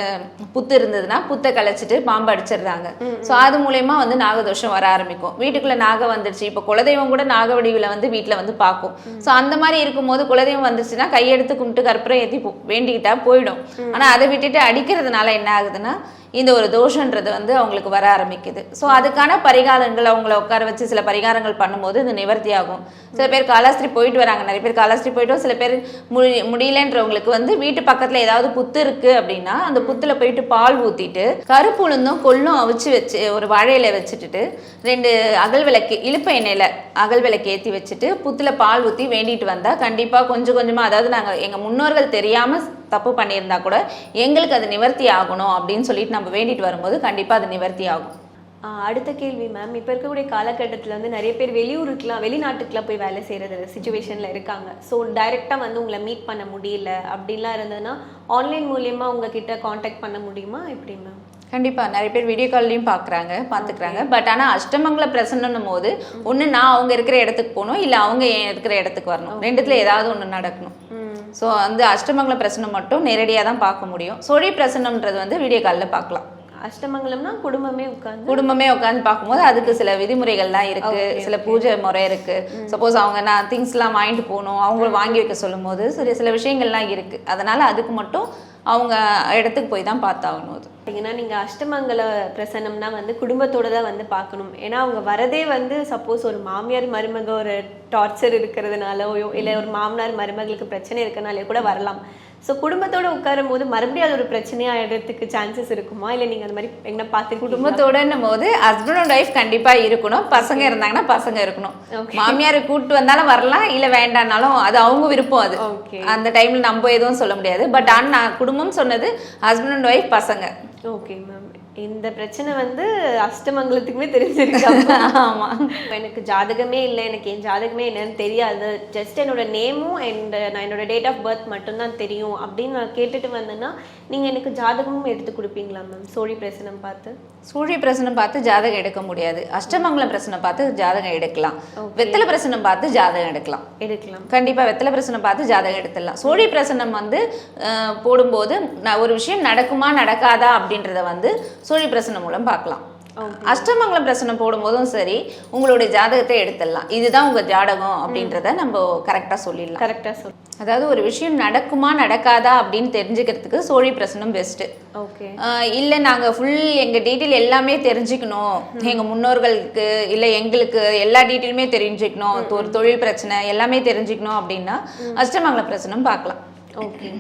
புத்து இருந்ததுன்னா புத்தை கலைச்சிட்டு பாம்பு அடிச்சிடுறாங்க. ஸோ அது மூலயமா வந்து நாகதோஷம் வர ஆரம்பிக்கும். வீட்டுக்குள்ள நாகம் வந்துருச்சு. இப்போ குலதெய்வம் கூட நாக வடிவில் வந்து வீட்டில் வந்து பார்க்கும். ஸோ அந்த மாதிரி இருக்கும்போது குலதெய்வம் வந்துருச்சுன்னா கையெடுத்து கும்பிட்டு கற்பூரம் ஏற்றி வேண்டிக்கிட்டா போயிடும். ஆனா அதை விட்டுட்டு அடிக்கிறதுனால என்ன ஆகுதுன்னா இந்த ஒரு தோஷன்றது வந்து அவங்களுக்கு வர ஆரம்பிக்குது. ஸோ அதுக்கான பரிகாரங்கள் அவங்கள உட்கார வச்சு சில பரிகாரங்கள் பண்ணும்போது இது நிவர்த்தி ஆகும். சில பேர் காலாஸ்திரி போயிட்டு வராங்க. நிறைய பேர் காலாஸ்திரி போயிட்டோம். சில பேர் முடி முடியலன்றவங்களுக்கு வந்து வீட்டு பக்கத்தில் ஏதாவது புத்து இருக்கு அப்படின்னா அப்படின்னா அந்த புத்துல போயிட்டு பால் ஊத்திட்டு கருப்பு உளுந்தும் கொள்ளும் அவிச்சு வச்சு ஒரு வாழையில வச்சுட்டு ரெண்டு அகல் விளக்கு இழுப்ப எண்ணெயில அகல் விளக்கு ஏத்தி வச்சுட்டு புத்துல பால் ஊத்தி வேண்டிட்டு வந்தா கண்டிப்பா கொஞ்சம் கொஞ்சமா அதாவது நாங்க எங்க முன்னோர்கள் தெரியாம தப்பு பண்ணியிருந்தா கூட எங்களுக்கு அது நிவர்த்தி ஆகணும் அப்படின்னு சொல்லிட்டு நம்ம வேண்டிட்டு வரும்போது கண்டிப்பா அது நிவர்த்தி ஆகும். அடுத்த கேள்வி மேம் இப்போ இருக்கக்கூடிய காலகட்டத்தில் வந்து நிறைய பேர் வெளியூருக்குலாம் வெளிநாட்டுக்குலாம் போய் வேலை செய்கிறது சுச்சுவேஷனில் இருக்காங்க. ஸோ டைரெக்டாக வந்து உங்களை மீட் பண்ண முடியல அப்படின்லாம் இருந்ததுன்னா ஆன்லைன் மூலியமாக உங்ககிட்ட காண்டாக்ட் பண்ண முடியுமா? எப்படி மேம் கண்டிப்பா. நிறைய பேர் வீடியோ கால்லையும் பார்க்குறாங்க பார்த்துக்கிறாங்க பட் ஆனா அஷ்டமங்கல பிரசன்னம் போது ஒண்ணு நான் அவங்க இருக்கிற இடத்துக்கு போகணும் இல்ல அவங்க இருக்கிற இடத்துக்கு வரணும். ரெண்டுத்துல ஏதாவது ஒண்ணு நடக்கணும். ஸோ வந்து அஷ்டமங்கல பிரசனம் மட்டும் நேரடியாக தான் பார்க்க முடியும். சொழி பிரசனம்ன்றது வந்து வீடியோ காலில் பார்க்கலாம். அஷ்டமங்கலம்னா குடும்பமே உட்காந்து குடும்பமே உட்காந்து பார்க்கும்போது அதுக்கு சில விதிமுறைகள்லாம் இருக்கு சில பூஜை முறை இருக்கு. சப்போஸ் அவங்க நான் திங்ஸ்லாம் வாங்கிட்டு போகணும் அவங்க வாங்கி வைக்க சொல்லும்போது சில சில விஷயங்கள்லாம் இருக்கு. அதனால அதுக்கு மட்டும் அவங்க இடத்துக்கு போய் தான் பார்த்தாகணும் அது. பார்த்தீங்கன்னா நீங்கள் அஷ்டமங்கல பிரசன்னம்னா வந்து குடும்பத்தோட தான் வந்து பார்க்கணும். ஏன்னா அவங்க வரதே வந்து சப்போஸ் ஒரு மாமியார் மருமக ஒரு டார்ச்சர் இருக்கிறதுனாலயோ இல்லை ஒரு மாமனார் மருமகளுக்கு பிரச்சனை இருக்கனாலே கூட வரலாம். ஸோ குடும்பத்தோட உட்காரும் போது மறுபடியும் அது ஒரு பிரச்சனையா ஆயிடுறதுக்கு சான்சஸ் இருக்குமா? இல்லை நீங்கள் அந்த மாதிரி எங்கன்னா பார்த்து குடும்பத்தோடன்னும் போது ஹஸ்பண்ட் அண்ட் ஒய்ஃப் கண்டிப்பா இருக்கணும். பசங்க இருந்தாங்கன்னா பசங்க இருக்கணும். மாமியாரை கூட்டு வந்தாலும் வரலாம் இல்ல வேண்டாம்னாலும் அது அவங்க விருப்பம் அது. அந்த டைம்ல நம்ம எதுவும் சொல்ல முடியாது. பட் ஆனா நான் குடும்பம் சொன்னது ஹஸ்பண்ட் அண்ட் ஒய்ஃப் பசங்க. ஓகே மேம் இந்த பிரச்சனை வந்து அஷ்டமங்கலத்துக்குமே தெரிஞ்சிருக்கு ஆமா. எனக்கு ஜாதகமே இல்லை எனக்கு என் ஜாதகமே என்னன்னு தெரியாது. ஜஸ்ட் என்னோட நேமும் அண்ட் நான் என்னோட டேட் ஆஃப் பர்த் மட்டும்தான் தெரியும். அப்படின்னு நான் கேட்டுட்டு வந்தேன்னா நீங்க எனக்கு ஜாதகமும் எடுத்து கொடுப்பீங்களா மேம் சோழி பிரசனம் பார்த்து. சூழி பிரசனம் பார்த்து ஜாதகம் எடுக்க முடியாது. அஷ்டமங்கலம் பிரசனம் பார்த்து ஜாதகம் எடுக்கலாம். வெத்தலை பிரசனம் பார்த்து ஜாதகம் எடுக்கலாம். எடுக்கலாம். கண்டிப்பா வெத்தலை பிரசனம் பார்த்து ஜாதகம் எடுத்துடலாம். சோழி பிரசனம் வந்து போடும்போது ஒரு விஷயம் நடக்குமா நடக்காதா அப்படின்றத வந்து சோழி பிரசனம் மூலம் பார்க்கலாம். அஷ்டமங்கலம் பிரசனம் போடும்போதும் சரி உங்களுடைய ஜாதகத்தை எடுத்துடலாம். இதுதான் உங்க ஜாதகம் அப்படின்றத நம்ம கரெக்டா சொல்லிடலாம். கரெக்டாக சொல். அதாவது ஒரு விஷயம் நடக்குமா நடக்காதா அப்படின்னு தெரிஞ்சுக்கிறதுக்கு சோழி பிரசனம் பெஸ்ட் ஓகே. இல்லை நாங்கள் ஃபுல் எங்கள் டீட்டெயில் எல்லாமே தெரிஞ்சுக்கணும். எங்கள் முன்னோர்களுக்கு இல்லை எங்களுக்கு எல்லா டீட்டெயிலுமே தெரிஞ்சுக்கணும். ஒரு தொழில் பிரச்சனை எல்லாமே தெரிஞ்சுக்கணும் அப்படின்னா அஷ்டமங்கல பிரச்சனம் பார்க்கலாம். ஓகே.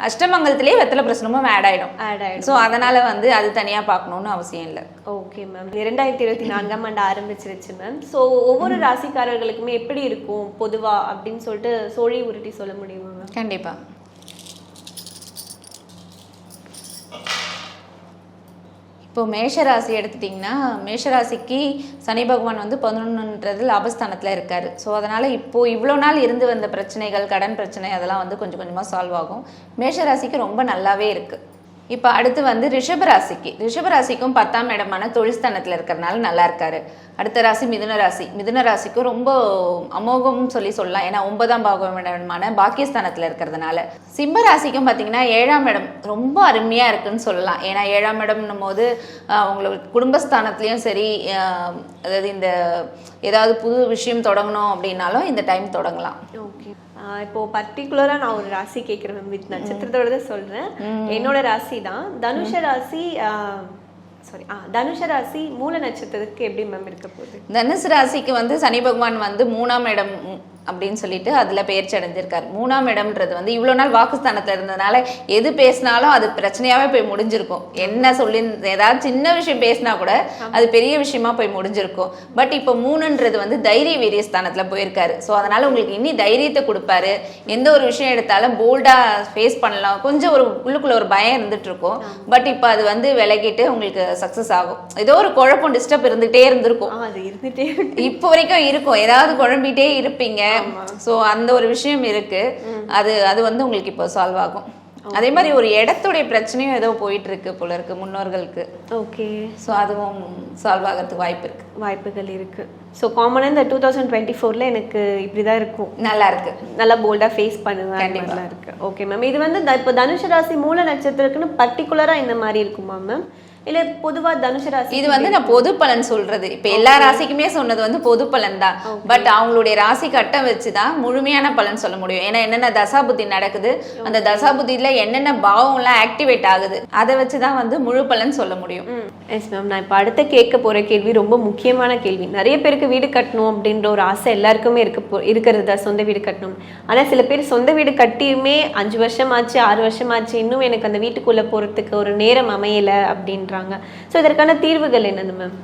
மேம் அஷ்டமங்கலத்திலேயே வெத்தலை பிரச்சனமும் ஆட் ஆயிடும். ஆட் ஆயிடும். ஸோ அதனால வந்து அது தனியாக பார்க்கணும்னு அவசியம் இல்லை. ஓகே மேம் இரண்டாயிரத்தி இருபத்தி நான்காம் ஆண்டு ஆரம்பிச்சிருச்சு மேம் ஸோ ஒவ்வொரு ராசிக்காரர்களுக்குமே எப்படி இருக்கும் பொதுவா? அப்படின்னு சொல்லிட்டு சோழி உருட்டி சொல்ல முடியுமா மேம் கண்டிப்பா. இப்போ மேஷராசி எடுத்துட்டிங்கன்னா மேஷராசிக்கு சனி பகவான் வந்து பதினொன்றுன்றது லாபஸ்தானத்தில் இருக்கார். ஸோ அதனால் இப்போ இவ்வளோ நாள் இருந்து வந்த பிரச்சனைகள் கடன் பிரச்சனை அதெல்லாம் வந்து கொஞ்சம் கொஞ்சமாக சால்வ் ஆகும். மேஷராசிக்கு ரொம்ப நல்லாவே இருக்குது இப்போ அடுத்து வந்து ரிஷபராசிக்கு ரிஷபராசிக்கும் பத்தாம் இடமான தொழில்ஸ்தானத்தில் இருக்கிறனால நல்லா இருக்காரு. அடுத்த ராசி மிதுன ராசி. மிதுன ராசிக்கும் ரொம்ப அமோகம்னு சொல்லி சொல்லலாம். ஏன்னா ஒன்பதாம் பாகமான பாக்கியஸ்தானத்தில் இருக்கிறதுனால. சிம்ம ராசிக்கும் பார்த்தீங்கன்னா ஏழாம் இடம் ரொம்ப அருமையாக இருக்குன்னு சொல்லலாம். ஏன்னா ஏழாம் இடம்னும் போது ஆஹ், உங்களுக்கு குடும்பஸ்தானத்துலேயும் சரி அதாவது இந்த ஏதாவது புது விஷயம் தொடங்கணும் அப்படின்னாலும் இந்த டைம் தொடங்கலாம். ஓகே. இப்போ பர்டிகுலரா நான் ஒரு ராசி கேட்குறேன் மேம் வித் நட்சத்திரத்தோட தான் சொல்றேன் என்னோட ராசி தான். தனுஷ ராசி சாரி தனுஷ ராசி மூல நட்சத்திரத்துக்கு எப்படி மேம் இருக்க போகுது? தனுசு ராசிக்கு வந்து சனி பகவான் வந்து மூணாம் இடம் அப்படின்னு சொல்லிட்டு அதுல பெயர்ச்சி அடைஞ்சிருக்காரு. மூணாம் இடம்ன்றது வந்து இவ்வளவு நாள் வாக்குஸ்தானத்துல இருந்ததுனால எது பேசினாலும் அது பிரச்சனையாவே போய் முடிஞ்சிருக்கும். என்ன சொல்லி ஏதாவது சின்ன விஷயம் பேசினா கூட அது பெரிய விஷயமா போய் முடிஞ்சிருக்கும். பட் இப்போ மூணுன்றது வந்து தைரிய வீரிய ஸ்தானத்துல போயிருக்காரு. ஸோ அதனால உங்களுக்கு இன்னி தைரியத்தை கொடுப்பாரு. எந்த ஒரு விஷயம் எடுத்தாலும் போல்டா ஃபேஸ் பண்ணலாம். கொஞ்சம் ஒரு உள்ளுக்குள்ள ஒரு பயம் இருந்துட்டு இருக்கும் பட் இப்போ அது வந்து விலகிட்டு உங்களுக்கு சக்சஸ் ஆகும். ஏதோ ஒரு குழப்பம் டிஸ்டர்ப் இருந்துகிட்டே இருந்திருக்கும். இப்போ வரைக்கும் இருக்கும். ஏதாவது குழம்பிட்டே இருப்பீங்க. சோ அந்த ஒரு விஷயம் இருக்கு. அது அது வந்து உங்களுக்கு இப்போ சால்வ் ஆகும். அதே மாதிரி ஒரு இடத்துடைய பிரச்சனையும் ஏதோ போயிட்டு இருக்கு போல இருக்கு முன்னோர்களுக்கு. ஓகே. சோ அதுவும் சால்வ் ஆகிறதுக்கு வாய்ப்பு இருக்கு. வாய்ப்புகள் இருக்கு. ஸோ காமனாக இந்த டூ தௌசண்ட் டுவெண்ட்டி ஃபோரில் எனக்கு இப்படி தான் இருக்கும். நல்லா இருக்கு. நல்லா போல்டாக ஃபேஸ் பண்ணுவேன். கண்டிப்பா. நல்லா இருக்கு. ஓகே மேம் இது வந்து இப்போ தனுஷ ராசி மூல நட்சத்திரத்துக்குன்னு பர்டிகுலராக இந்த மாதிரி இருக்குமா மேம் இல்ல பொதுவா தனுசு ராசி இது வந்து நான் பொது பலன் சொல்றது. இப்ப எல்லா ராசிக்குமே சொன்னது வந்து பொது பலன் தான். பட் அவங்களுடைய ராசி கட்டம் வச்சு தான் முழுமையான பலன் சொல்ல முடியும். ஏன்னா என்னென்ன தசாபுத்தி நடக்குது அந்த தசாபுத்தியில என்னென்ன பாவம்லாம் ஆக்டிவேட் ஆகுது அதை வச்சு தான் வந்து முழு பலன் சொல்ல முடியும். எஸ் மேம் நான் இப்போ அடுத்த கேட்க போற கேள்வி ரொம்ப முக்கியமான கேள்வி. நிறைய பேருக்கு வீடு கட்டணும் அப்படின்ற ஒரு ஆசை எல்லாருக்குமே இருக்க இருக்கிறது தான் சொந்த வீடு கட்டணும். ஆனா சில பேர் சொந்த வீடு கட்டியுமே அஞ்சு வருஷம் ஆச்சு ஆறு வருஷம் ஆச்சு இன்னும் எனக்கு அந்த வீட்டுக்குள்ள போறதுக்கு ஒரு நேரம் அமையல அப்படின்றாங்க ஸோ இதற்கான தீர்வுகள் என்னென்ன மேம்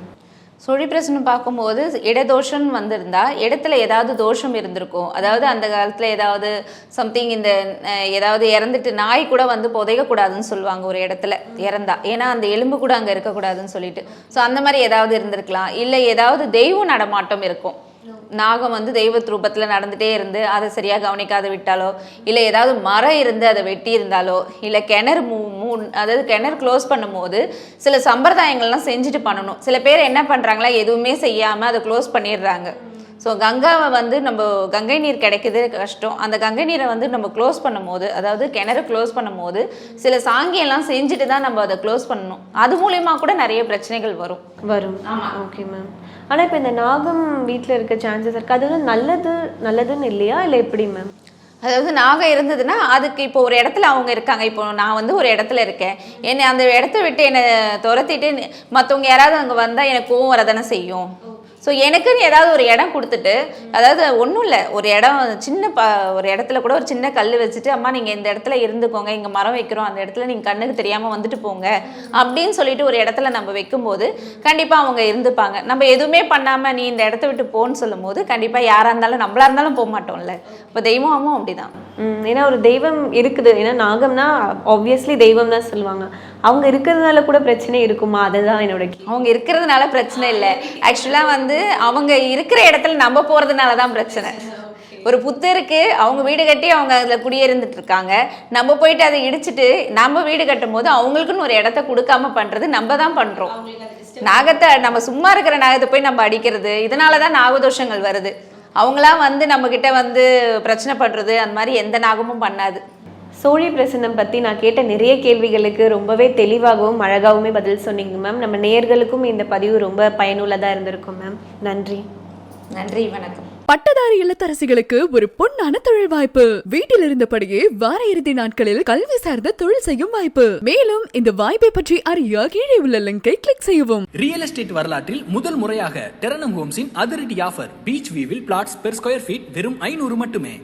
சுழி பிரச்சனை பார்க்கும்போது இடதோஷம் வந்திருந்தா இடத்துல ஏதாவது தோஷம் இருந்திருக்கும். அதாவது அந்த காலத்தில் ஏதாவது சம்திங் இந்த ஏதாவது இறந்துட்டு நாய் கூட வந்து புதையக்கூடாதுன்னு சொல்லுவாங்க ஒரு இடத்துல இறந்தா. ஏன்னா அந்த எலும்பு கூட அங்கே இருக்கக்கூடாதுன்னு சொல்லிட்டு. ஸோ அந்த மாதிரி ஏதாவது இருந்திருக்கலாம். இல்லை ஏதாவது தெய்வ நடமாட்டம் இருக்கும். நாகம் வந்து தெய்வத் ரூபத்தில் நடந்துட்டே இருந்து அதை சரியாக கவனிக்காத விட்டாலோ இல்லை ஏதாவது மரம் இருந்து அதை வெட்டி இருந்தாலோ இல்லை கிணறு மூ மூ அதாவது கிணறு க்ளோஸ் பண்ணும்போது சில சம்பிரதாயங்கள்லாம் செஞ்சுட்டு பண்ணணும். சில பேர் என்ன பண்ணுறாங்களா எதுவுமே செய்யாமல் அதை க்ளோஸ் பண்ணிடுறாங்க. ஸோ கங்காவை வந்து நம்ம கங்கை நீர் கிடைக்குது கஷ்டம். அந்த கங்கை நீரை வந்து நம்ம க்ளோஸ் பண்ணும்போது அதாவது கிணறு க்ளோஸ் பண்ணும்போது சில சாங்கியெல்லாம் செஞ்சுட்டு தான் நம்ம அதை க்ளோஸ் பண்ணணும். அது மூலியமா கூட நிறைய பிரச்சனைகள் வரும். வரும். ஓகே மேம் ஆனா இப்போ இந்த நாகம் வீட்ல இருக்க சான்சஸ் இருக்கு. அது வந்து நல்லது நல்லதுன்னு இல்லையா? இல்லை எப்படி மேம் அதாவது நாகம் இருந்ததுன்னா அதுக்கு இப்போ ஒரு இடத்துல அவங்க இருக்காங்க. இப்போ நான் வந்து ஒரு இடத்துல இருக்கேன். என்னை அந்த இடத்த விட்டு என்னை துரத்திட்டு மற்றவங்க யாராவது அங்கே வந்தால் எனக்கு கோவம் வரதானே செய்யும்? ஸோ எனக்குன்னு ஏதாவது ஒரு இடம் கொடுத்துட்டு அதாவது ஒன்றும் இல்லை ஒரு இடம் சின்ன ப ஒரு இடத்துல கூட ஒரு சின்ன கல் வச்சுட்டு அம்மா நீங்கள் இந்த இடத்துல இருந்துக்கோங்க இங்கே மரம் வைக்கிறோம் அந்த இடத்துல நீங்கள் கண்ணுக்கு தெரியாமல் வந்துட்டு போங்க அப்படின்னு சொல்லிட்டு ஒரு இடத்துல நம்ம வைக்கும்போது கண்டிப்பாக அவங்க இருந்துப்பாங்க. நம்ம எதுவுமே பண்ணாமல் நீ இந்த இடத்த விட்டு போன்னு சொல்லும் போது கண்டிப்பாக யாராக இருந்தாலும் நம்மளா இருந்தாலும் போக மாட்டோம்ல. இப்போ தெய்வமும் அப்படிதான். ஏன்னா ஒரு தெய்வம் இருக்குது. ஏன்னா நாகம்னா ஆப்வியஸ்லி தெய்வம் தான் சொல்லுவாங்க. அவங்க இருக்கிறதுனால கூட பிரச்சனை இருக்குமா? அதுதான் என்னோட அவங்க இருக்கிறதுனால பிரச்சனை இல்லை. ஆக்சுவலாக வந்து அவங்க இருக்கிற இடத்துல நம்ம போகிறதுனால தான் பிரச்சனை. ஒரு புத்தருக்கு அவங்க வீடு கட்டி அவங்க அதில் குடியிருந்துட்டு இருக்காங்க. நம்ம போயிட்டு அதை இடிச்சிட்டு நம்ம வீடு கட்டும் போது அவங்களுக்குன்னு ஒரு இடத்த கொடுக்காம பண்ணுறது நம்ம தான் பண்ணுறோம் நாகத்தை நம்ம சும்மா இருக்கிற நாகத்தை போய் நம்ம அடிக்கிறது இதனால தான் நாகதோஷங்கள் வருது. அவங்களாம் வந்து நம்மக்கிட்ட வந்து பிரச்சனை பண்ணுறது அந்த மாதிரி எந்த நாகமும் பண்ணாது. சோழி பிரசன்னம் பத்தி நான் கேட்ட நிறைய கேள்விகளுக்கு ரொம்பவே தெளிவாகவும் அழகாவுமே பதில் சொன்னீங்க மேம் நம்ம நேயர்களுக்கும் இந்த பதிவு ரொம்ப பயனுள்ளதா இருந்திருக்கும் மேம் நன்றி. நன்றி வணக்கம். பட்டதாரி இல்லத்தரசிகளுக்கு ஒரு பொன்னான தொழில் வாய்ப்பு. வீட்டில் இருந்தபடியே வார இறுதி நாட்களில் கல்வி சார்ந்த தொழில் செய்யும் வாய்ப்பு. மேலும் இந்த வாய்ப்பை பற்றி அறிய கீழே உள்ள லிங்கை கிளிக் செய்யவும். ரியல் எஸ்டேட் வரலாற்றில் முதல் முறையாக டெரனம் ஹோம்ஸின் அதிரடி ஆஃபர் பீச் வியூவில் பிளாட்ஸ் பெர் ஸ்கொயர் ஃபீட் வெறும் ஐநூறு மட்டுமே.